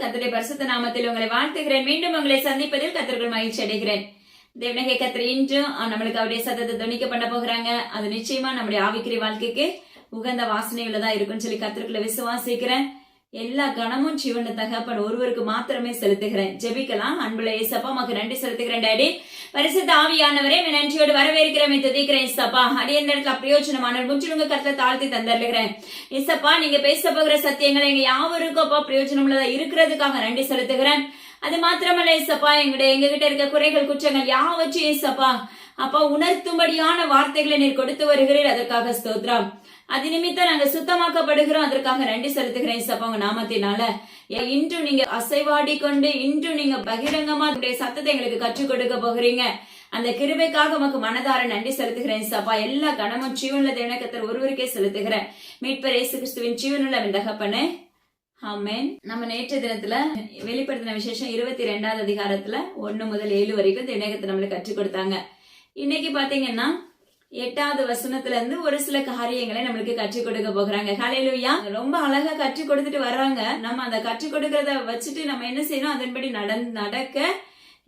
கத்தருடைய பரிசுத்த நாமத்தில் உங்களை வாழ்த்துகிறேன். மீண்டும் உங்களை சந்திப்பதில் கத்தர்கள் மகிழ்ச்சி அடைகிறேன். தேவனகை கத்தர் இன்றும் நம்மளுக்கு அவருடைய சத்தத்தை துணிக்க பண்ண போகிறாங்க. அது நிச்சயமா நம்முடைய ஆவிக்கிரி வாழ்க்கைக்கு உகந்த வாசனை உள்ளதா இருக்கும்னு சொல்லி கத்தருக்குள்ள விசுவாசிக்கிறேன். எல்லா கணமும் சிவன தகப்பன் ஒருவருக்கு மாத்திரமே செலுத்துகிறேன். ஜெபிக்கலாம். அன்புல ஏசப்பா உமக்கு நன்றி செலுத்துகிறேன் டாடி. பரிசுத்த ஆவியானவரே நன்றியோடு வரவேற்கிறேன் துதிக்கிறேன் இசப்பா அடிய நேரத்துல பிரயோஜனமான முற்றிலுங்க கருத்தை தாழ்த்தி தந்தருகிறேன் இசப்பா நீங்க பேச போகிற சத்தியங்கள் எங்க யாவருக்கும் அப்பா பிரயோஜனம் உள்ளதா இருக்கிறதுக்காக நன்றி செலுத்துகிறேன். அது மாத்திரமல்ல இசப்பா எங்களுடைய எங்ககிட்ட இருக்க குறைகள் குற்றங்கள் யாவற்றையும் இசப்பா அப்பா உணர்த்தும்படியான வார்த்தைகளை நீர் கொடுத்து வருகிறீர். அதற்காக ஸ்தோத்ரம். அது நிமித்தம் நாங்க சுத்தமாக்கப்படுகிறோம். அதற்காக நன்றி செலுத்துகிறேன் இசப்பா உங்க நாமத்தினால. இன்று இன்றும் நீங்க அசைவாடி கொண்டு இன்றும் நீங்க பகிரங்கமா சத்தத்தை எங்களுக்கு கற்றுக் கொடுக்க போகிறீங்க. அந்த கிருபைக்காக உமக்கு மனதார நன்றி செலுத்துகிறேன் சப்பா எல்லா கணமும் ஜீவனுள்ள தேவனக்கத்தர் ஒருவருக்கே செலுத்துகிறேன். மீட்பர் இயேசு கிறிஸ்துவின் ஜீவனுள்ள அவன் தகப்பனே. ஆமென். நம்ம நேற்று தினத்துல வெளிப்படுத்தின விசேஷம் இருபத்தி ரெண்டாவது அதிகாரத்துல ஒன்னு முதல் ஏழு வரைக்கும் தினகத்தை நம்மளுக்கு கற்றுக் கொடுத்தாங்க. இன்னைக்கு பாத்தீங்கன்னா எட்டாவது வசனத்துல இருந்து ஒரு சில காரியங்களை நம்மளுக்கு கற்றுக் கொடுக்க போகிறாங்க. கலையிலுயா ரொம்ப அழகா கற்றுக் கொடுத்துட்டு வர்றாங்க. நம்ம அந்த கற்றுக் கொடுக்கறத வச்சுட்டு நம்ம என்ன செய்யணும்? அதன்படி நடந் நடக்க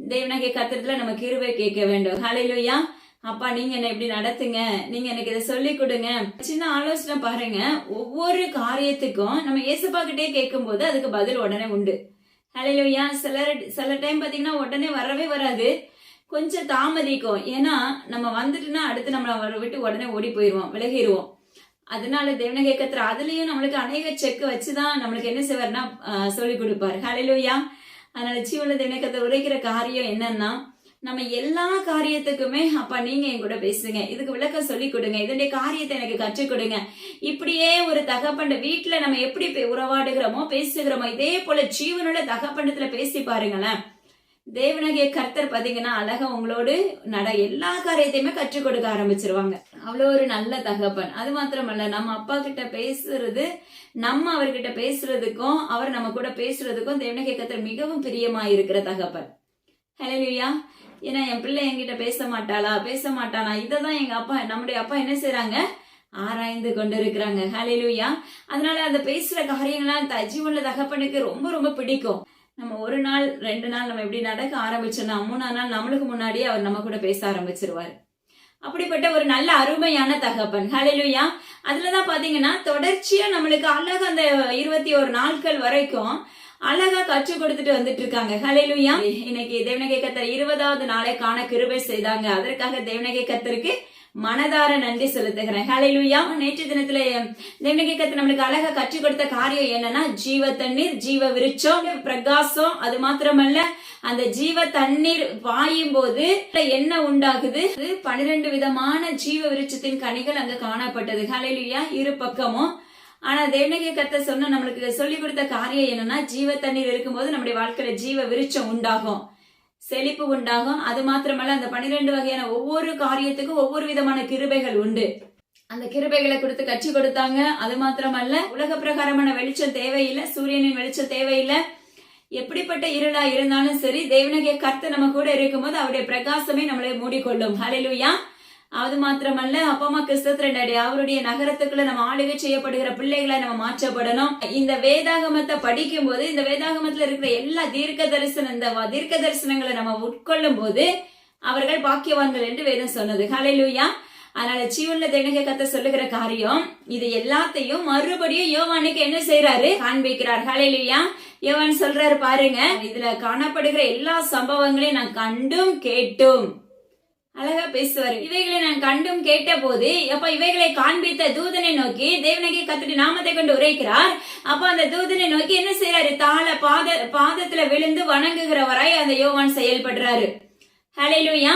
தேவனகை கத்திரத்துல நம்ம கிருவை கேட்க வேண்டும். ஹalleluya அப்பா நீங்க என்ன இப்படி நடத்துங்க. நீங்க எனக்கு இதை சொல்லி கொடுங்க. சின்ன ஆலோசனை பாருங்க. ஒவ்வொரு காரியத்துக்கும் நம்ம ஏசப்பா கிட்டே கேட்கும் போது அதுக்கு பதில் உடனே உண்டு. ஹலையிலுயா சில சில டைம் பாத்தீங்கன்னா உடனே வரவே வராது. கொஞ்சம் தாமதிக்கும். ஏன்னா நம்ம வந்துட்டுனா அடுத்து நம்மளை அவரை விட்டு உடனே ஓடி போயிடுவோம் விலகிடுவோம் அதனால தேவனகை கத்திர அதுலயும் நம்மளுக்கு அநேக செக் வச்சுதான் நம்மளுக்கு என்ன செய்வார்னா சொல்லி கொடுப்பாரு. ஹalleluya அதனால ஜீவன தேவனகத்தை உரைக்கிற காரியம் என்னன்னா நம்ம எல்லா காரியத்துக்குமே அப்பா நீங்க என் கூட பேசுங்க. இதுக்கு விளக்கம் சொல்லி கொடுங்க. இதனுடைய காரியத்தை எனக்கு கற்றுக் கொடுங்க. இப்படியே ஒரு தகப்பண்ட வீட்டுல நம்ம எப்படி உறவாடுகிறோமோ பேசுகிறோமோ இதே போல ஜீவனோட தகப்பண்டத்துல பேசி பாருங்களேன். தேவனகிய கர்த்தர் பாத்தீங்கன்னா அழகா உங்களோடு நட எல்லா காரியத்தையுமே கற்றுக் கொடுக்க ஆரம்பிச்சிருவாங்க. அவ்வளோ ஒரு நல்ல தகப்பன். அது மாத்திரமல்ல நம்ம அப்பா கிட்ட பேசுறது நம்ம அவர்கிட்ட பேசுறதுக்கும் அவர் நம்ம கூட பேசுறதுக்கும் தேவனகிய கர்த்தர் மிகவும் பிரியமா இருக்கிற தகப்பன். ஹலோலியா ஏன்னா என் பிள்ளை என்கிட்ட பேச மாட்டாளா? பேச மாட்டானா? இதை தான் எங்க அப்பா நம்முடைய அப்பா என்ன செய்யறாங்க ஆராய்ந்து கொண்டு இருக்கிறாங்க ஹalleluya அதனால அந்த பேசுற காரியங்கள்லாம் த- ஜீவனுள்ள தகப்பனுக்கு ரொம்ப ரொம்ப பிடிக்கும். நம்ம ஒரு நாள் ரெண்டு நாள் நம்ம இப்படி நடக்க ஆரம்பிச்சோம்னா மூணா நாள் நம்மளுக்கு முன்னாடியே அவர் நம்ம கூட பேச ஆரம்பிச்சிருவார். அப்படிப்பட்ட ஒரு நல்ல அருமையான தகப்பன். ஹalleluya அதுலதான் பாத்தீங்கன்னா தொடர்ச்சியா நம்மளுக்கு அழகு அந்த இருபத்தி ஒரு நாட்கள் வரைக்கும் அழகா கற்றுக் கொடுத்துட்டு வந்துட்டு இருக்காங்க. ஹலலுயா இன்னைக்கு தேவனகை கத்தர் இருபதாவது நாளை காண கிருபை செய்தாங்க. அதற்காக தேவனகை கத்தருக்கு மனதார நன்றி செலுத்துகிறேன். ஹalleluya நேற்று தினத்துல தேவனகை நம்மளுக்கு அழகா கற்றுக் கொடுத்த காரியம் என்னன்னா ஜீவ தண்ணீர் ஜீவ விருச்சம் பிரகாசம். அது மாத்திரமல்ல அந்த ஜீவ தண்ணீர் வாயும் போது என்ன உண்டாகுது? பனிரெண்டு விதமான ஜீவ விருட்சத்தின் கனிகள் அங்க காணப்பட்டது. ஹalleluya இரு பக்கமும். ஆனா தேவனகை கத்த சொன்ன நம்மளுக்கு சொல்லி கொடுத்த காரியம் என்னன்னா ஜீவ தண்ணீர் இருக்கும்போது நம்முடைய வாழ்க்கையில ஜீவ விருச்சம் உண்டாகும். செழிப்பு உண்டாகும். அது மாத்திரமல்ல அந்த பனிரெண்டு வகையான ஒவ்வொரு காரியத்துக்கும் ஒவ்வொரு விதமான கிருபைகள் உண்டு. அந்த கிருபைகளை கொடுத்து கட்சி கொடுத்தாங்க. அது மாத்திரமல்ல உலக பிரகாரமான வெளிச்சம் தேவையில்லை சூரியனின் வெளிச்சம் தேவையில்லை. எப்படிப்பட்ட இருளா இருந்தாலும் சரி தேவனகிய கர்த்தர் நம்ம கூட இருக்கும்போது அவருடைய பிரகாசமே நம்மளை மூடிக்கொள்ளும். ஹலெலுயா அது மாத்திரமல்ல அப்பா அம்மா கிறிஸ்தத்திரண்டாடி அவருடைய நகரத்துக்குள்ள நம்ம ஆளுகை செய்யப்படுகிற பிள்ளைகளை நம்ம மாற்றப்படணும். இந்த வேதாகமத்தை படிக்கும் போது இந்த வேதாகமத்துல இருக்கிற எல்லா தீர்க்க தரிசனம் இந்த தீர்க்க தரிசனங்களை நம்ம உட்கொள்ளும் போது அவர்கள் பாக்கியவான்கள் என்று வேதம் சொன்னது. ஹலெலுயா அதனால ஜீவன்ல தினக கத்த சொல்லுகிற காரியம் இது எல்லாத்தையும் மறுபடியும் யோவானுக்கு என்ன செய்யறாரு காண்பிக்கிறார். ஹலெலுயா யோவான் சொல்றாரு பாருங்க இதுல காணப்படுகிற எல்லா சம்பவங்களையும் நான் கண்டும் கேட்டும். அழகா பேசுவார். இவைகளை நான் கண்டும் கேட்ட போது அப்ப இவைகளை காண்பித்த தூதனை நோக்கி தேவனகி கத்துட்டு நாமத்தை கொண்டு உரைக்கிறார். அப்ப அந்த தூதனை நோக்கி என்ன செய்யறாரு தாள பாத பாதத்துல விழுந்து வணங்குகிறவராய் அந்த யோவான் செயல்படுறாரு. ஹalleluya.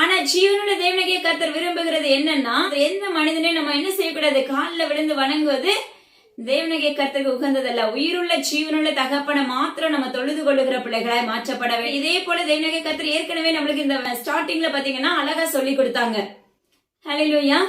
ஆனா ஜீவனோட தேவனகை கத்தர் விரும்புகிறது என்னன்னா எந்த மனிதனையும் நம்ம என்ன செய்யக்கூடாது? காலில் விழுந்து வணங்குவது தேவனகை கர்த்தருக்கு உகந்ததல்ல. உயிருள்ள ஜீவனுள்ள தகப்பனை மாத்திரம் நம்ம தொழுது கொள்ளுகிற பிள்ளைகளாய் மாற்றப்பட வேண்டும். இதே போல தேவனகை கர்த்தர் ஏற்கனவே நம்மளுக்கு இந்த ஸ்டார்டிங்ல பாத்தீங்கன்னா அழகா சொல்லி கொடுத்தாங்க. ஹலிலுயா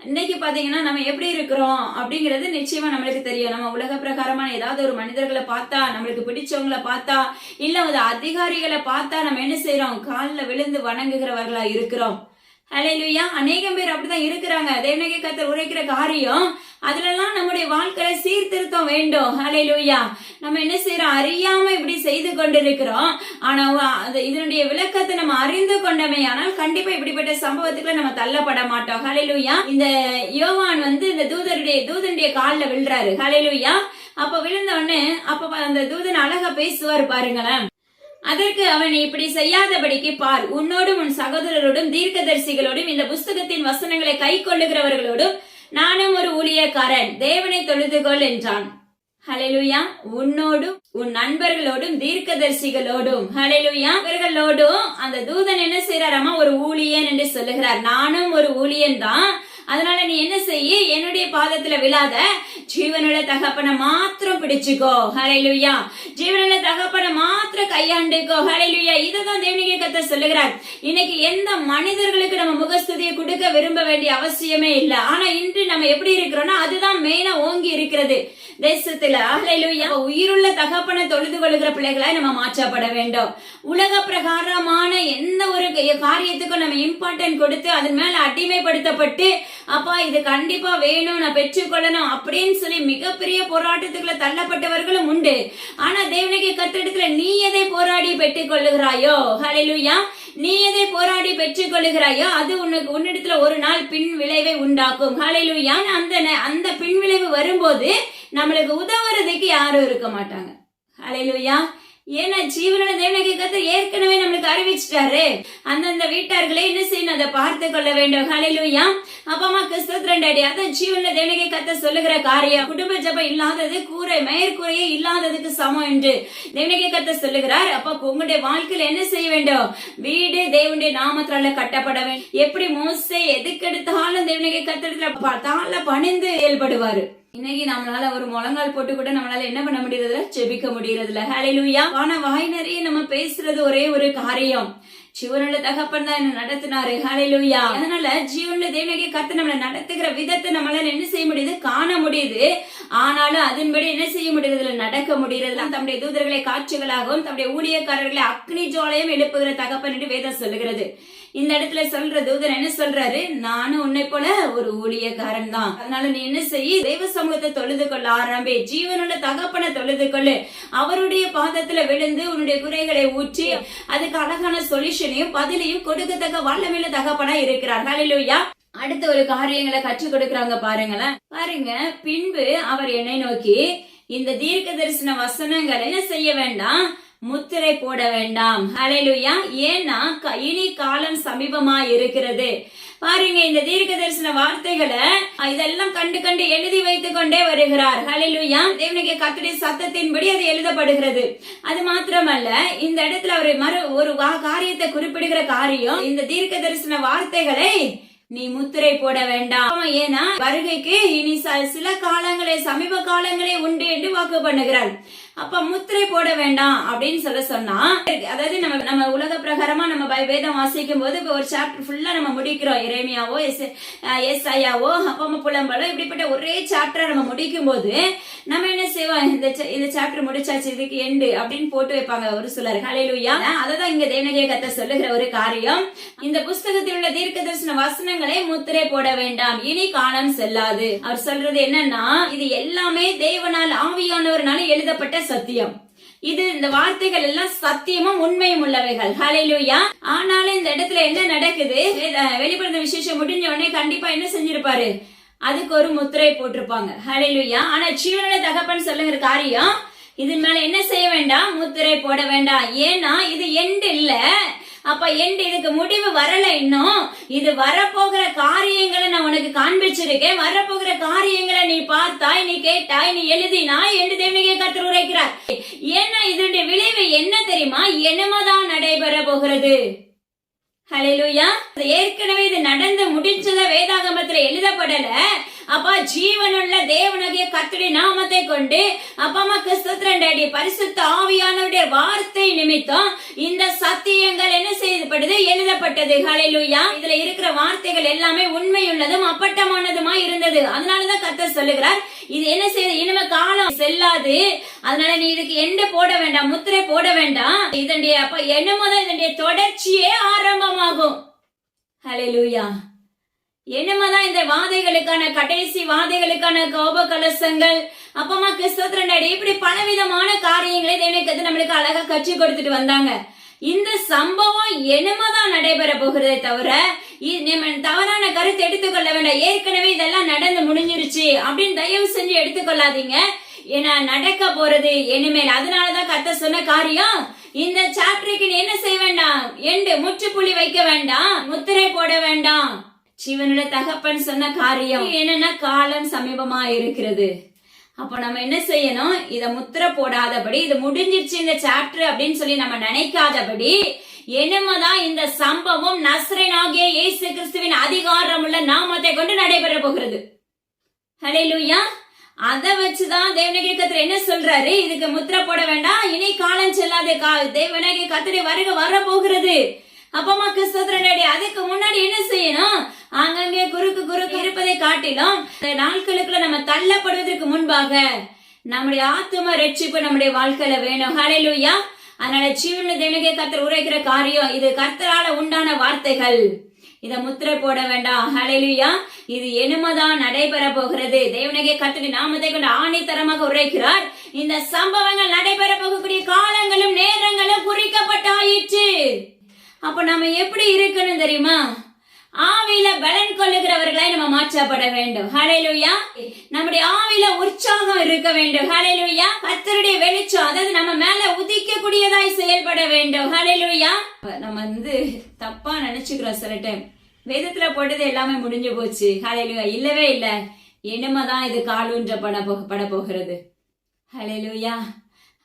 இன்னைக்கு பாத்தீங்கன்னா நம்ம எப்படி இருக்கிறோம் அப்படிங்கிறது நிச்சயமா நம்மளுக்கு தெரியும். நம்ம உலக பிரகாரமான ஏதாவது ஒரு மனிதர்களை பார்த்தா நம்மளுக்கு பிடிச்சவங்களை பார்த்தா இல்ல ஒரு அதிகாரிகளை பார்த்தா நம்ம என்ன செய்யறோம் காலில் விழுந்து வணங்குகிறவர்களா இருக்கிறோம். அலையிலுயா? அநேகம் பேர் அப்படிதான் இருக்கிறாங்க. தேவனகை கத்தர் உரைக்கிற காரியம் அதுலலாம் நம்முடைய வாழ்க்கையில சீர்திருத்தம் வேண்டும். அலையிலுயா? நம்ம என்ன செய்யறோம்? அறியாம இப்படி செய்து கொண்டிருக்கிறோம். ஆனா அது இதனுடைய விளக்கத்தை நம்ம அறிந்து கொண்டமே. ஆனால் கண்டிப்பா இப்படிப்பட்ட சம்பவத்துக்குள்ள நம்ம தள்ளப்பட மாட்டோம். ஹலையிலுயா இந்த யோவான் வந்து இந்த தூதருடைய தூதனுடைய காலில் விழுறாரு. ஹலையிலுயா அப்ப விழுந்த உடனே அப்ப அந்த தூதன் அழகா பேசுவார் பாருங்களேன். அதற்கு அவன் இப்படி செய்யாதபடிக்கு பார் உன்னோடும் உன் சகோதரரோடும் தீர்க்கதரிசிகளோடும் இந்த புஸ்தகத்தின் வசனங்களை கை கொள்ளுகிறவர்களோடும் நானும் ஒரு ஊழியக்காரன் தேவனை தொழுதுகொள் என்றான். ஹலெலுயா உன்னோடும் உன் நண்பர்களோடும் தீர்க்கதரிசிகளோடும் ஹலெலுயா இவர்களோடும் அந்த தூதன் என்ன செய்யறாராமா ஒரு ஊழியன் என்று சொல்லுகிறார். நானும் ஒரு ஊழியன் தான். அதனால நீ என்ன செய்ய? என்னுடைய பாதத்துல விழாத. ஜீவனுள்ள தகப்பனை மாத்திரம் பிடிச்சுக்கோ. ஹalleluya. ஜீவனுள்ள தகப்பனை மாத்திரம் கையாண்டுக்கோ. ஹலைலுயா இதை தான் தேவனிகை கத்த சொல்லுகிறார். இன்னைக்கு எந்த மனிதர்களுக்கு நம்ம முகஸ்துதியை கொடுக்க விரும்ப வேண்டிய அவசியமே இல்ல. ஆனா இன்று நம்ம எப்படி இருக்கிறோம்னா அதுதான் மெயினா ஓங்கி இருக்கிறது. தேசத்துல ஹalleluya. உயிருள்ள தகப்பனை தொழுது கொள்கிற பிள்ளைகளாய் நம்ம மாற்றப்பட வேண்டும். உலக பிரகாரமான எந்த ஒரு காரியத்துக்கும் நம்ம இம்பார்ட்டன்ட் கொடுத்து அதன் மேல அடிமைப்படுத்தப்பட்டு அப்பா இது கண்டிப்பா வேணும் நான் பெற்றுக்கொள்ளணும் அப்படின்னு சொல்லி மிகப்பெரிய போராட்டத்துக்குள்ள தள்ளப்பட்டவர்களும் உண்டு. ஆனா தேவனுக்கு கத்தெடுத்துல நீ எதை போராடி பெற்றுக் கொள்ளுகிறாயோ ஹலிலுயா நீ எதை போராடி பெற்றுக் கொள்ளுகிறாயோ அது உனக்கு உன்னிடத்துல ஒரு நாள் பின் விளைவை உண்டாக்கும். ஹalleluya அந்த அந்த பின் விளைவு வரும்போது நம்மளுக்கு உதவுறதுக்கு யாரும் இருக்க மாட்டாங்க. ஹலிலுயா ஏன்னா ஜீவன தேவனகை கத்த ஏற்கனவே நம்மளுக்கு அறிவிச்சிட்டாரு. அந்தந்த வீட்டார்களே என்ன செய்யணும்? அதை பார்த்து கொள்ள வேண்டும். ஹலிலுயா அப்பா அம்மா கிறிஸ்தவத்திரண்டு அடி. அதான் ஜீவன தேவனகை கத்த சொல்லுகிற காரியம். குடும்ப ஜபம் இல்லாதது கூரை மேற்கூரையே இல்லாததுக்கு சமம் என்று தேவனகை கத்த சொல்லுகிறார். அப்ப உங்களுடைய வாழ்க்கையில என்ன செய்ய வேண்டும்? வீடு தேவனுடைய நாமத்தால கட்டப்பட வேண்டும். எப்படி மோசை எதுக்கெடுத்தாலும் தேவனகை கத்தெடுத்துல தாழ பணிந்து செயல்படுவாரு. இன்னைக்கு நம்மளால ஒரு முழங்கால் போட்டு கூட நம்மளால என்ன பண்ண முடியறதுல செபிக்க முடியறதுல ஹலையிலுயா ஆனா வாய் நிறைய நம்ம பேசுறது ஒரே ஒரு காரியம். ஜீவனுள்ள தகப்பன் தான் என்ன நடத்தினாரு. ஹலையிலுயா அதனால ஜீவனுள்ள தேவனகை கத்து நம்மள நடத்துகிற விதத்தை நம்மளால என்ன செய்ய முடியுது? காண முடியுது. ஆனாலும் அதன்படி என்ன செய்ய முடியறதுல நடக்க முடியறதுல தம்முடைய தூதர்களை காட்சிகளாகவும் தம்முடைய ஊழியக்காரர்களை அக்னி ஜோலையும் எழுப்புகிற தகப்பன் என்று வேதம் சொல்லுகிறது. இந்த இடத்துல சொல்ற தூதர் என்ன சொல்றாரு? நானும் உன்னை போல ஒரு ஊழியக்காரன் தான் அதனால நீ என்ன செய்ய? தெய்வ சமூகத்தை தொழுது கொள்ள ஆரம்பி ஜீவனுள்ள தகப்பனை தொழுது கொள்ளு. அவருடைய பாதத்துல விழுந்து உன்னுடைய குறைகளை ஊற்றி அதுக்கு அழகான சொல்யூஷனையும் பதிலையும் கொடுக்கத்தக்க வல்லமையில தகப்பனா இருக்கிறார். ஹலிலுயா அடுத்த ஒரு காரியங்களை கற்றுக் கொடுக்கறாங்க பாருங்களேன். பாருங்க பின்பு அவர் என்னை நோக்கி இந்த தீர்க்க தரிசன வசனங்கள் என்ன செய்ய வேண்டாம்? முத்திரை போட வேண்டாம். ஹலெலுயா ஏன்னா க- இனி காலம் சமீபமா இருக்கிறது பாருங்க இந்த தீர்க்க தரிசன வார்த்தைகளை இதெல்லாம் கண்டு கண்டு எழுதி வைத்துக் கொண்டே வருகிறார். ஹalleluya தேவனுக்கு கத்துடைய சத்தத்தின்படி அது எழுதப்படுகிறது. அது மாத்திரமல்ல இந்த இடத்துல அவர் மறு ஒரு வா- காரியத்தை குறிப்பிடுகிற காரியம் இந்த தீர்க்க தரிசன வார்த்தைகளை நீ முத்திரை போட வேண்டாம். ஆமா, ஏன்னா வருகைக்கு இனி ச- சில காலங்களே சமீப காலங்களே உண்டு என்று வாக்கு பண்ணுகிறார். அப்ப முத்திரை போட வேண்டாம் அப்படின்னு சொல்ல சொன்னா அதாவது நம்ம நம்ம உலக பிரகாரமா நம்ம வேதம் வாசிக்கும் போது இப்ப ஒரு சாப்டர் ஃபுல்லா நம்ம முடிக்கிறோம். இறைமையாவோ எஸ் எஸ் ஐயாவோ அப்பா புலம்பலோ இப்படிப்பட்ட ஒரே சாப்டரை நம்ம முடிக்கும் போது நம்ம என்ன செய்வோம்? இந்த இந்த சாப்டர் முடிச்சாச்சு இதுக்கு எண்டு அப்படின்னு போட்டு வைப்பாங்க ஒரு சிலர். ஹalleluya அததான் இங்க தேவனகே கத்த சொல்லுகிற ஒரு காரியம். இந்த புஸ்தகத்தில் உள்ள தீர்க்க தரிசன வசனங்களை முத்திரை போட வேண்டாம். இனி காலம் செல்லாது. அவர் சொல்றது என்னன்னா இது எல்லா எல்லாமே தேவனால் ஆவியானவர்னால எழுதப்பட்ட சத்தியம். இது இந்த வார்த்தைகள் எல்லாம் சத்தியமும் உண்மையும் உள்ளவைகள். ஹலையிலுயா ஆனாலும் இந்த இடத்துல என்ன நடக்குது? வெளிப்படுத்த விசேஷம் முடிஞ்ச உடனே கண்டிப்பா என்ன செஞ்சிருப்பாரு? அதுக்கு ஒரு முத்திரை போட்டிருப்பாங்க. ஹலையிலுயா ஆனா ஜீவனுள்ள தகப்பன் சொல்லுங்கிற காரியம் இதன் மேல என்ன செய்ய வேண்டாம்? முத்திரை போட வேண்டாம். ஏன்னா இது எண்டு இல்ல. அப்ப என் இதுக்கு முடிவு வரல இன்னும். இது வரப்போகிற காரியங்களை நான் உனக்கு காண்பிச்சிருக்கேன். வரப்போகிற காரியங்களை நீ பார்த்தாய் நீ கேட்டாய் நீ எழுதினாய் என்று தேவனிகை கத்தர் உரைக்கிறார். ஏன்னா இதனுடைய விளைவு என்ன தெரியுமா? என்னமதான் நடைபெற போகிறது? ஹalleluya ஏற்கனவே இது நடந்து முடிச்சத வேதாகமத்துல எழுதப்படல. அப்பா ஜீவனுள்ள தேவனகிய கத்துடி நாமத்தை கொண்டு அப்பா அம்மா கிறிஸ்துவ பரிசுத்த ஆவியானவருடைய வார்த்தை நிமித்தம் இந்த சத்தியங்கள் என்ன செய்யப்பட்டது? எழுதப்பட்டது. ஹலெலுயா இதுல இருக்கிற வார்த்தைகள் எல்லாமே உண்மையுள்ளதும் அப்பட்டமானதுமா இருந்தது. அதனாலதான் கத்தர் சொல்லுகிறார் இது என்ன செய்யுது இனிமே காலம் செல்லாது. அதனால நீ இதுக்கு எண்டு போட வேண்டாம் முத்திரை போட வேண்டாம். இதனுடைய அப்ப என்னமோதான் இதனுடைய தொடர்ச்சியே ஆரம்பமாகும். ஹலெலுயா என்னமாதான் இந்த வாதைகளுக்கான கடைசி வாதைகளுக்கான கோப கலசங்கள் அப்பமா கிறிஸ்தோத்திர நடி இப்படி பலவிதமான காரியங்களை தேவனுக்கு நம்மளுக்கு அழகா கற்றுக் கொடுத்துட்டு வந்தாங்க. இந்த சம்பவம் என்னமாதான் நடைபெற போகிறதே தவிர நம்ம தவறான கருத்து எடுத்துக்கொள்ள வேண்டாம். ஏற்கனவே இதெல்லாம் நடந்து முடிஞ்சிருச்சு அப்படின்னு தயவு செஞ்சு எடுத்துக்கொள்ளாதீங்க ஏன்னா நடக்க போறது இனிமேல். அதனாலதான் கத்த சொன்ன காரியம் இந்த சாப்டருக்கு நீ என்ன செய்ய வேண்டாம்? எண்டு முற்றுப்புள்ளி வைக்க வேண்டாம் முத்திரை போட வேண்டாம். சிவனுடைய தகப்பன் சொன்ன காரியம். என்னன்னா காலம் சமீபமா இருக்கிறது. அப்ப நம்ம என்ன செய்யணும்? இத முத்திர போடாதபடி இது முடிஞ்சிருச்சு இந்த சாப்டர் அப்படின்னு சொல்லி நம்ம நினைக்காதபடி என்னமதான் இந்த சம்பவம் நஸ்ரனாகிய இயேசு கிறிஸ்துவின் அதிகாரமுள்ள நாமத்தை கொண்டு நடைபெற போகிறது. ஹalleluya அத வச்சுதான் தேவனகிரி கத்தர் என்ன சொல்றாரு? இதுக்கு முத்திர போட வேண்டாம் இனி காலம் செல்லாத கா தேவனகிரி கத்தரை வருக வர போகிறது அப்பமா கிறிஸ்தோத்திரனடி அதுக்கு முன்னாடி என்ன செய்யணும்? அங்கங்கே குறுக்கு குறுக்கு இருப்பதை காட்டிலும் இந்த நாட்களுக்குள்ள நம்ம தள்ளப்படுவதற்கு முன்பாக நம்முடைய ஆத்தும ரட்சிப்பு நம்முடைய வாழ்க்கையில வேணும். ஹலெலுயா அதனால ஜீவன தேவனகே கத்தர் உரைக்கிற காரியம் இது. கர்த்தரால உண்டான வார்த்தைகள். இத முத்திரை போட வேண்டாம். ஹலெலுயா இது என்னமதான் நடைபெற போகிறது. தேவனகே கத்தடி நாமத்தை கொண்டு ஆணித்தரமாக உரைக்கிறார். இந்த சம்பவங்கள் நடைபெற போகக்கூடிய காலங்களும் நேரங்களும் குறிக்கப்பட்டாயிற்று. அப்ப நம்ம எப்படி இருக்கணும் தெரியுமா? ஆவியில பலன் கொள்ளுகிறவர்களாய் நம்ம மாற்றப்பட வேண்டும். ஹலையிலுயா நம்முடைய ஆவியில உற்சாகம் இருக்க வேண்டும். ஹலையிலுயா கத்தருடைய வெளிச்சம் அதாவது நம்ம மேல உதிக்கக்கூடியதாய் செயல்பட வேண்டும். ஹலையிலுயா நம்ம வந்து தப்பா நினைச்சுக்கிறோம் சில டைம் வேதத்துல போட்டது எல்லாமே முடிஞ்சு போச்சு. ஹலையிலுயா இல்லவே இல்ல. என்னமாதான் இது காலூன்ற பட போக பட போகிறது. ஹலையிலுயா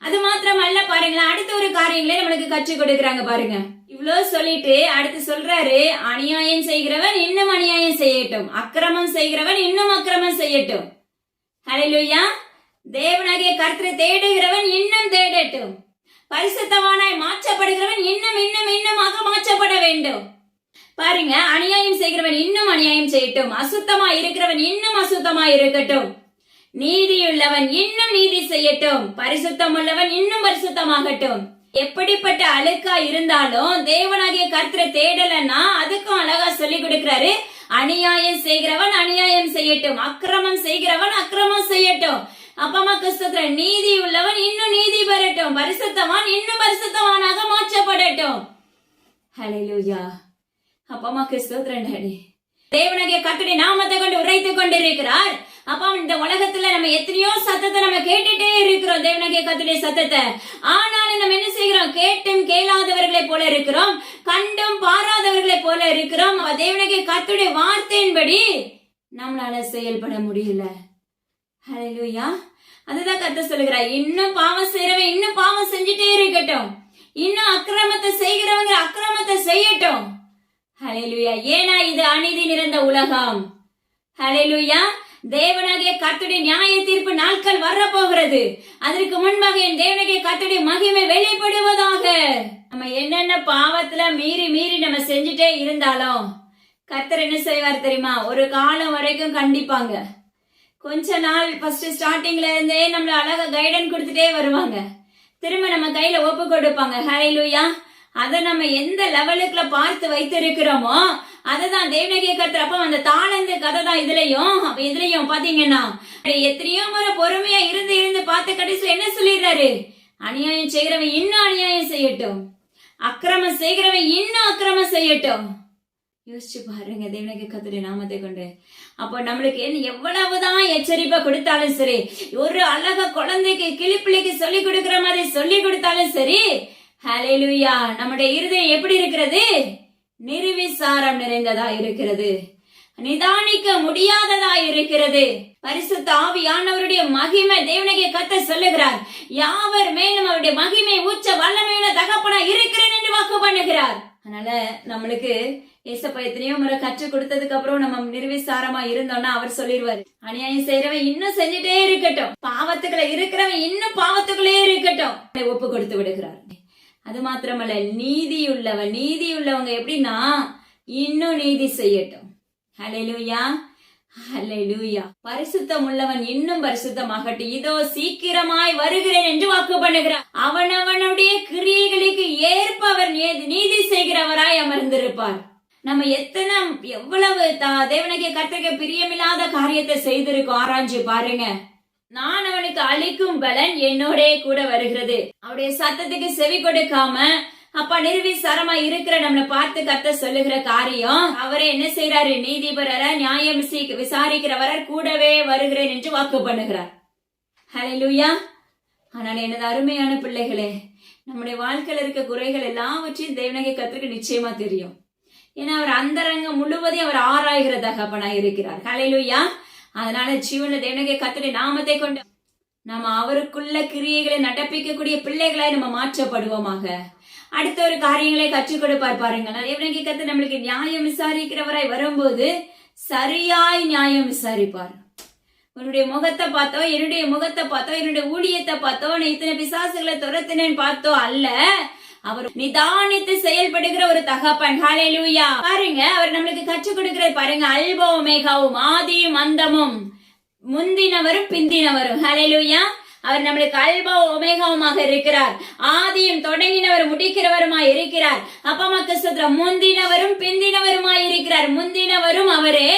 அது மாத்திரம் அல்ல பாருங்களேன். அடுத்த ஒரு காரியங்களே நம்மளுக்கு கற்றுக் கொடுக்குறாங்க பாருங்க. இவ்வளவு சொல்லிட்டு அடுத்து சொல்றாரு அநியாயம் செய்கிறவன் இன்னும் அநியாயம் செய்யட்டும். அக்கிரமம் செய்கிறவன் இன்னும் அக்கிரமம் செய்யட்டும். ஹalleluya. தேவனாகிய கருத்தரை தேடுகிறவன் இன்னும் தேடட்டும். பரிசுத்தவானாய் மாற்றப்படுகிறவன் இன்னும் இன்னும் இன்னுமாக மாற்றப்பட வேண்டும். பாருங்க அநியாயம் செய்கிறவன் இன்னும் அநியாயம் செய்யட்டும். அசுத்தமா இருக்கிறவன் இன்னும் அசுத்தமா இருக்கட்டும். நீதியுள்ளவன் இன்னும் நீதி செய்யட்டும். பரிசுத்தம் உள்ளவன் இன்னும் பரிசுத்தமாகட்டும். எப்படிப்பட்ட அழுக்கா இருந்தாலும் தேவனாகிய கர்த்தரை தேடலன்னா அதுக்கும் அழகா சொல்லி கொடுக்கிறாரு. அநியாயம் செய்கிறவன் அநியாயம் செய்யட்டும். அக்கிரமம் செய்கிறவன் அக்கிரமம் செய்யட்டும். அப்பமா கிறிஸ்தத்துல நீதி உள்ளவன் இன்னும் நீதி பெறட்டும். பரிசுத்தவான் இன்னும் பரிசுத்தவானாக மாற்றப்படட்டும். ஹalleluya அப்பமா கிறிஸ்தோத்திரன் தேவனாகிய கர்த்தருடைய நாமத்தை கொண்டு உரைத்துக் கொண்டிருக்கிறார். அப்பா இந்த உலகத்துல நம்ம எத்தனையோ சத்தத்தை நம்ம கேட்டுட்டே இருக்கிறோம். தேவனகிய கத்துடைய சத்தத்தை. ஆனாலும் நம்ம என்ன செய்கிறோம்? கேட்டும் கேளாதவர்களை போல இருக்கிறோம். கண்டும் பாராதவர்களை போல இருக்கிறோம். தேவனகிய கத்துடைய வார்த்தையின்படி நம்மளால செயல்பட முடியல. ஹalleluya அதுதான் கத்த சொல்லுகிறா இன்னும் பாவம் செய்யறவன் இன்னும் பாவம் செஞ்சுட்டே இருக்கட்டும். இன்னும் அக்கிரமத்தை செய்கிறவங்க அக்கிரமத்தை செய்யட்டும். ஹalleluya ஏன்னா இது அநீதி நிறைந்த உலகம். ஹalleluya தேவனாகிய கர்த்துடைய நியாய தீர்ப்பு நாட்கள் வர போகிறது அதற்கு முன்பாக என் தேவனாகிய கர்த்துடைய மகிமை வெளிப்படுவதாக. நம்ம என்னென்ன பாவத்துல மீறி மீறி நம்ம செஞ்சுட்டே இருந்தாலும் கர்த்தர் என்ன செய்வார் தெரியுமா? ஒரு காலம் வரைக்கும் கண்டிப்பாங்க. கொஞ்ச நாள் ஃபர்ஸ்ட் ஸ்டார்டிங்ல இருந்தே நம்மள அழகா கைடன் கொடுத்துட்டே வருவாங்க. திரும்ப நம்ம கையில ஒப்பு கொடுப்பாங்க. ஹalleluya அதை நம்ம எந்த லெவலுக்குள்ள பார்த்து வைத்திருக்கிறோமோ அதுதான் தேவனகிய கருத்து அப்ப அந்த தாளந்து கதை தான் இதுலயும். அப்ப இதுலயும் பாத்தீங்கன்னா எத்தனையோ முறை பொறுமையா இருந்து இருந்து பார்த்து கடைசியில் என்ன சொல்லிடுறாரு? அநியாயம் செய்கிறவன் இன்னும் அநியாயம் செய்யட்டும். அக்கிரமம் செய்கிறவன் இன்னும் அக்கிரமம் செய்யட்டும். யோசிச்சு பாருங்க தேவனகிய கத்துடைய நாமத்தை கொண்டு. அப்போ நம்மளுக்கு என்ன எவ்வளவுதான் எச்சரிப்பை கொடுத்தாலும் சரி ஒரு அழகா குழந்தைக்கு கிளிப்பிள்ளைக்கு சொல்லி கொடுக்கிற மாதிரி சொல்லி கொடுத்தாலும் சரி ஹalleluya நம்முடைய இருதயம் எப்படி இருக்கிறது? நிறுவிசாரம் நிறைந்ததா இருக்கிறது. நிதானிக்க முடியாததா இருக்கிறது. பரிசுத்த ஆவியானவருடைய மகிமை தேவனகிய கத்த சொல்லுகிறார். யாவர் மேலும் அவருடைய மகிமை உச்ச வல்லமையுள்ள தகப்பனா இருக்கிறேன் என்று வாக்கு பண்ணுகிறார். அதனால நம்மளுக்கு ஏசப்பா எத்தனையோ முறை கற்றுக் கொடுத்ததுக்கு அப்புறம் நம்ம நிர்விசாரமா இருந்தோம்னா அவர் சொல்லிடுவாரு. அநியாயம் செய்யறவன் இன்னும் செஞ்சுட்டே இருக்கட்டும். பாவத்துக்குள்ள இருக்கிறவன் இன்னும் பாவத்துக்குள்ளே இருக்கட்டும். ஒப்பு கொடுத்து விடுகிறார். அது மாத்திரமல்ல நீதியுள்ளவன் நீதியுள்ளவங்க எப்படின்னா இன்னும் நீதி செய்யட்டும். ஹலெலுயா ஹலெலுயா பரிசுத்தம் உள்ளவன் இன்னும் பரிசுத்தமாகட்டும். இதோ சீக்கிரமாய் வருகிறேன் என்று வாக்கு பண்ணுகிறான். அவனவனுடைய கிரியைகளுக்கு ஏற்ப அவர் நீதி- நீதி செய்கிறவராய் அமர்ந்திருப்பார். நம்ம எத்தனை எவ்வளவு த- தேவனுக்கு கர்த்தருக்கு பிரியமில்லாத காரியத்தை செய்திருக்கோம். ஆராய்ஞ்சு பாருங்க. நான் அவனுக்கு அளிக்கும் பலன் என்னோட கூட வருகிறது. அவருடைய சத்தத்துக்கு செவி கொடுக்காம அப்பா நிர்விசாரமா இருக்கிற நம்மள பார்த்து கத்த சொல்லுகிற காரியம் அவரே என்ன செய்யறாரு நீதிபரர நியாயம் விசாரிக்கிறவரர் கூடவே வருகிறேன் என்று வாக்கு பண்ணுகிறார். ஹalleluya. ஆனால் எனது அருமையான பிள்ளைகளே நம்முடைய வாழ்க்கையில் இருக்க குறைகள் எல்லாவற்றையும் தேவனகை கத்திற்கு நிச்சயமா தெரியும். ஏன்னா அவர் அந்தரங்கம் முழுவதையும் அவர் ஆராய்கிற தகப்பனாக இருக்கிறார். ஹalleluya. அதனால ஜீவன தேவனகை கத்துடைய நாமத்தை கொண்டு நாம அவருக்குள்ள கிரியைகளை நடப்பிக்கக்கூடிய பிள்ளைகளாய் நம்ம மாற்றப்படுவோமாக. அடுத்த ஒரு காரியங்களை கற்றுக் கொடுப்பார் பாருங்க. தேவனகை கத்து நம்மளுக்கு நியாயம் விசாரிக்கிறவராய் வரும்போது சரியாய் நியாயம் விசாரிப்பார். உன்னுடைய முகத்தை பார்த்தோ என்னுடைய முகத்தை பார்த்தோ என்னுடைய ஊழியத்தை பார்த்தோ நான் இத்தனை பிசாசுகளை துரத்தினேன்னு பார்த்தோ அல்ல அவர் நிதானித்து செயல்படுகிற ஒரு தகப்பன். ஹalleluya பாருங்க அவர் நம்மளுக்கு கற்றுக் கொடுக்கிறது பாருங்க. அல்போ மேகாவும் ஆதியும் அந்தமும். முந்தினவரும் பிந்தினவரும். ஹalleluya அவர் நம்மளுக்கு அல்பா ஒமேகாவுமாக இருக்கிறார். ஆதியும் தொடங்கினவர் முடிக்கிறவருமாய் இருக்கிறார். அப்பா மக்கள் சுத்திர முந்தினவரும் பிந்தினவருமாய் இருக்கிறார். முந்தினவரும் அவரே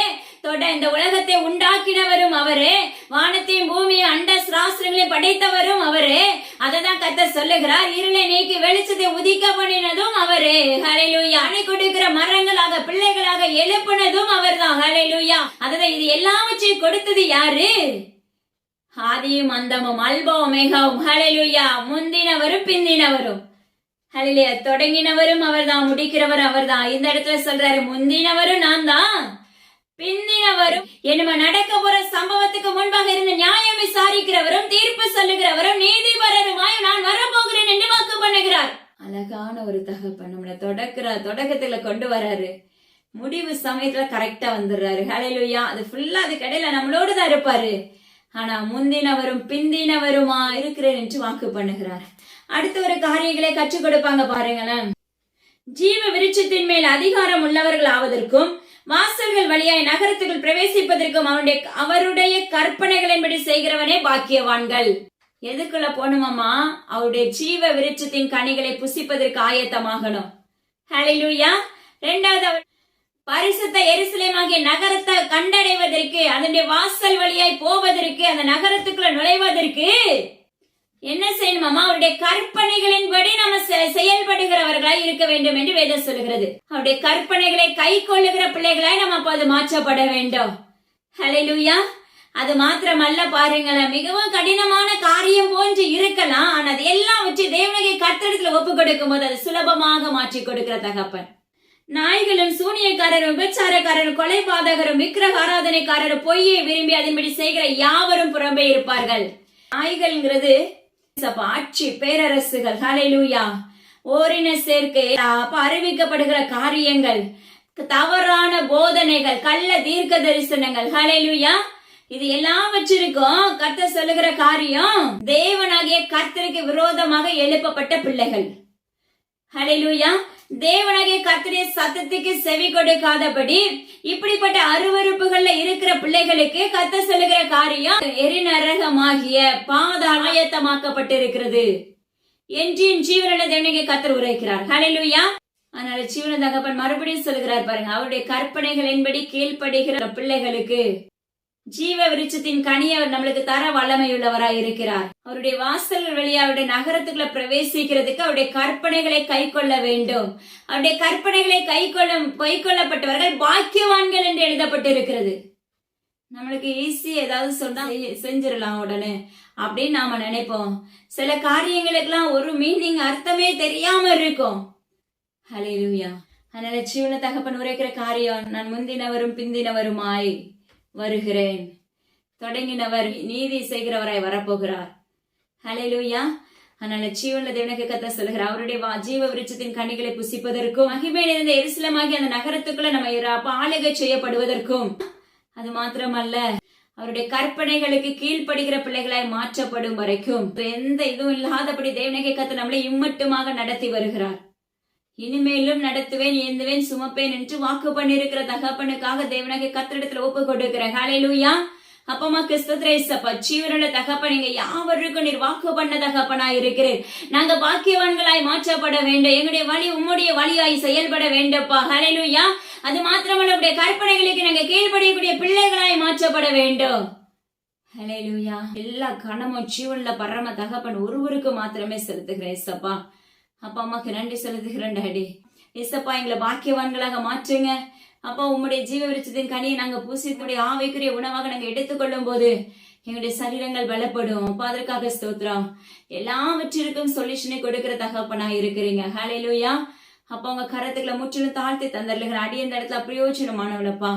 தொட இந்த உலகத்தை உண்டாக்கினவரும் அவரே. வானத்தையும் பூமியும் அண்ட சாஸ்திரங்களையும் படைத்தவரும் அவரே. அததான் கத்த சொல்லுகிறார் இருளை நீக்கி வெளிச்சத்தை உதிக்க பண்ணினதும் அவரே. ஹalleluya. அணை கொடுக்கிற மரங்களாக பிள்ளைகளாக எழுப்பினதும் அவர் தான் ஹalleluya. அததான் இது எல்லாவற்றையும் கொடுத்தது யாரு? ஆதியும் அந்தமும் அல்பம் மிகவும். ஹalleluya. முந்தினவரும் பிந்தினவரும். ஹalleluya. தொடங்கினவரும் அவர்தான் முடிக்கிறவர் அவர்தான். இந்த இடத்துல சொல்றாரு முந்தினவரும் நான் தான் பிந்தினவரும் என்னம நடக்க போற சம்பவத்துக்கு முன்பாக இருந்து நியாயம் விசாரிக்கிறவரும் தீர்ப்பு சொல்லுகிறவரும் நீதிபரருமாய் நான் வரப்போகிறேன் என்று வாக்கு பண்ணுகிறார். அழகான ஒரு தகப்பன் நம்மளை தொடக்கிற தொடக்கத்துல கொண்டு வராரு. முடிவு சமயத்துல கரெக்டா வந்துடுறாரு. ஹலையிலுயா அது ஃபுல்லா அது கடையில நம்மளோடு தான் இருப்பாரு. ஆனா முந்தினவரும் பிந்தினவருமா இருக்கிறேன் என்று வாக்கு பண்ணுகிறார். அடுத்த ஒரு காரியங்களை கற்றுக் கொடுப்பாங்க பாருங்களேன். ஜீவ விருட்சத்தின் மேல் அதிகாரம் உள்ளவர்கள் ஆவதற்கும் வாசல்கள் வழியாய் நகரத்துக்குள் பிரவேசிப்பதற்கும் அவனுடைய அவருடைய கற்பனைகளின்படி செய்கிறவனே பாக்கியவான்கள். எதுக்குள்ள போனோமாமா அவருடைய ஜீவ விருட்சத்தின் கனிகளை புசிப்பதற்கு ஆயத்தமாகணும். ஹலிலூயா ரெண்டாவது அவர் பரிசுத்த எரிசலேமாகிய நகரத்தை கண்டடைவதற்கு அதனுடைய வாசல் வழியாய் போவதற்கு அந்த நகரத்துக்குள்ள நுழைவதற்கு என்ன செய்யணுமாமா அவருடைய கற்பனைகளின்படி நம்ம செ- செயல்படுகிறவர்களாய் இருக்க வேண்டும் என்று வேதம் சொல்லுகிறது. அவருடைய கற்பனைகளை கை கொள்ளுகிற பிள்ளைகளாய் நம்ம அப்போது மாற்றப்பட வேண்டும். ஹalleluya அது மாத்திரமல்ல பாருங்களேன். மிகவும் கடினமான காரியம் போன்று இருக்கலாம். ஆனா அது எல்லாவற்றை தேவனகை கத்தடத்துல ஒப்பு கொடுக்கும் போது அது சுலபமாக மாற்றி கொடுக்கிற தகப்பன். நாய்களும் சூனியக்காரரும் விபச்சாரக்காரரும் கொலை பாதகரும் விக்கிரக ஆராதனைக்காரரும் பொய்யை விரும்பி அதன்படி செய்கிற யாவரும் புறம்பே இருப்பார்கள். நாய்கள்ங்கிறது அப்ப ஆட்சி பேரரசுகள் ஹalleluya. ஓரின சேர்க்கை அறிவிக்கப்படுகிற காரியங்கள் தவறான போதனைகள் கள்ள தீர்க்க தரிசனங்கள் ஹலெலுயா இது எல்லாவற்றிற்கும் கர்த்தர் சொல்லுகிற காரியம் தேவனாகிய கர்த்தருக்கு விரோதமாக எழுப்பப்பட்ட பிள்ளைகள். ஹலெலுயா தேவனாகிய கத்திரிய சத்தத்துக்கு செவி கொடுக்காதபடி இப்படிப்பட்ட அருவருப்புகள்ல இருக்கிற பிள்ளைகளுக்கு கத்த சொல்லுகிற காரியம் எரிநரகமாகிய பாதாள ஆயத்தமாக்கப்பட்டிருக்கிறது. என்றின் ஜீவன தேவனுக்கு கத்தர் உரைக்கிறார். ஹalleluya அதனால ஜீவன தகப்பன் மறுபடியும் சொல்லுகிறார் பாருங்க. அவருடைய கற்பனைகளின்படி கீழ்ப்படுகிற பிள்ளைகளுக்கு ஜீவ விருட்சத்தின் கனி அவர் நம்மளுக்கு தர வல்லமையுள்ளவராய் இருக்கிறார். அவருடைய வாசல்கள் வழியா அவருடைய நகரத்துக்குள்ள பிரவேசிக்கிறதுக்கு அவருடைய கற்பனைகளை கை கொள்ள வேண்டும். அவருடைய கற்பனைகளை கை கொள்ள கை கொள்ளப்பட்டவர்கள் பாக்கியவான்கள் என்று எழுதப்பட்டிருக்கிறது. நம்மளுக்கு ஈஸி ஏதாவது சொன்னா செஞ்சிடலாம் உடனே அப்படின்னு நாம நினைப்போம். சில காரியங்களுக்கெல்லாம் ஒரு மீனிங் அர்த்தமே தெரியாம இருக்கும். ஹalleluya அதனால ஜீவன தகப்பன் உரைக்கிற காரியம் நான் முந்தினவரும் பிந்தினவருமாய். வருகிறேன். தொடங்கினவர் நீதி செய்கிறவராய் வரப்போகிறார். ஹalleluya ஆனால் ஜீவன தேவனுக்கு கத்த சொல்கிறார் அவருடைய வா- ஜீவ விருட்சத்தின் கனிகளை புசிப்பதற்கும் மகிமை நிறைந்த எரிசலமாகி அந்த நகரத்துக்குள்ள நம்ம இரு- ஆளுகை செய்யப்படுவதற்கும். அது மாத்திரமல்ல அவருடைய கற்பனைகளுக்கு கீழ்ப்படுகிற பிள்ளைகளாய் மாற்றப்படும் வரைக்கும். எந்த இதுவும் இல்லாதபடி தேவனகை கத்த நம்மளை இம்மட்டுமாக நடத்தி வருகிறார். இனிமேலும் நடத்துவேன் ஏந்துவேன் சுமப்பேன் என்று வாக்கு பண்ணிருக்கிற தகப்பனுக்காக தேவனாக கத்திரத்துல ஒப்பு கொடுக்கிறேன். ஹalleluya அப்பமா கிறிஸ்துத்ரேசப்பா ஜீவனுள்ள தகப்பன் நீங்க யாவருக்கும் நீர் வாக்கு பண்ண தகப்பனா இருக்கிறேன் நாங்க பாக்கியவான்களாய் மாற்றப்பட வேண்டும். எங்களுடைய வழி உம்முடைய வழியாய் செயல்பட வேண்டும்ப்பா. ஹalleluya அது மாத்திரமல்ல உடைய கற்பனைகளுக்கு நாங்க கீழ்படியக்கூடிய பிள்ளைகளாய் மாற்றப்பட வேண்டும். ஹalleluya எல்லா கணமும் ஜீவன்ல பரம தகப்பன் ஒருவருக்கு மாத்திரமே செலுத்துகிறேன் சப்பா அப்பா அம்மாக்கு நன்றி செலுத்துகிறேன் டாடி. இசப்பா எங்களை பாக்கியவான்களாக மாற்றுங்க. அப்பா உம்முடைய ஜீவ விருச்சத்தின் கனியை நாங்க பூசிக்கூடிய ஆவைக்குரிய உணவாக நாங்க எடுத்துக்கொள்ளும் போது எங்களுடைய சரீரங்கள் பலப்படும். அப்பா அதற்காக ஸ்தோத்திரம். எல்லாவற்றிற்கும் சொல்யூஷனை கொடுக்கிற தகப்பனா இருக்கிறீங்க. ஹalleluya அப்பா உங்க கரத்துக்களை முற்றிலும் தாழ்த்தி தந்தர்லுகிற அடி இந்த இடத்துல பிரயோஜனமானவளப்பா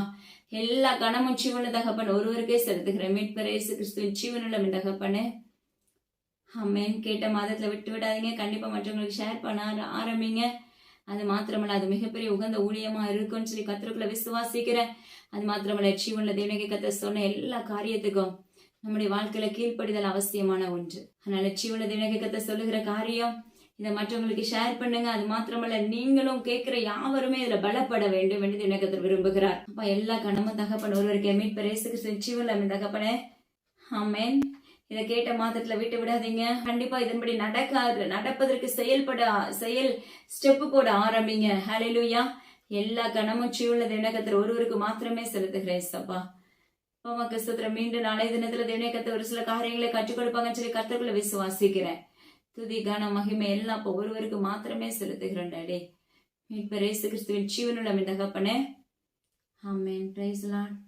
எல்லா கணமும் ஜீவன தகப்பன் ஒருவருக்கே செலுத்துகிறேன். மீட்பரேசு கிறிஸ்துவின் ஜீவனுள்ள தகப்பனு. அம்மேன் கேட்ட மாதத்துல விட்டு விடாதீங்க. கண்டிப்பா மற்றவங்களுக்கு ஷேர் பண்ண ஆரம்பிங்க. அது மாத்திரமல்ல அது மிகப்பெரிய உகந்த ஊழியமா இருக்கும்னு சொல்லி கத்திரக்குள்ள விசுவாசிக்கிறேன். அது மாத்திரமல்ல ஜீவன்ல தேவனகை கத்த சொன்ன எல்லா காரியத்துக்கும் நம்முடைய வாழ்க்கையில கீழ்ப்படிதல் அவசியமான ஒன்று. அதனால ஜீவன தேவனகை கத்த சொல்லுகிற காரியம் இதை மற்றவங்களுக்கு ஷேர் பண்ணுங்க. அது மாத்திரமல்ல நீங்களும் கேட்கிற யாவருமே இதுல பலப்பட வேண்டும் என்று தினகத்தர் விரும்புகிறார். அப்ப எல்லா கணமும் தகப்பன் ஒருவருக்கு மீட்பர் இயேசு ஜீவன்ல தகப்பனே. ஆமென். இதை கேட்ட மாதத்துல விட்டு விடாதீங்க. கண்டிப்பா இதன்படி நடக்காது நடப்பதற்கு செயல்பட செயல் ஸ்டெப்பு போட ஆரம்பிங்க. ஹalleluya எல்லா கணமும் சீவுள்ள தினகத்தர் ஒருவருக்கு மாத்திரமே செலுத்துகிறேன் சப்பா உமக்கு சுத்திரம் மீண்டும் நாளைய தினத்துல தினகத்தை ஒரு சில காரியங்களை கற்றுக் கொடுப்பாங்கன்னு சொல்லி கத்துக்குள்ள விசுவாசிக்கிறேன். துதி கன மகிமை எல்லாம் இப்போ ஒருவருக்கு மாத்திரமே செலுத்துகிறோம் டாடி. இப்போ ரேசு கிறிஸ்துவின் ஜீவனுள்ள தகப்பனே. ஆமென். Price Lord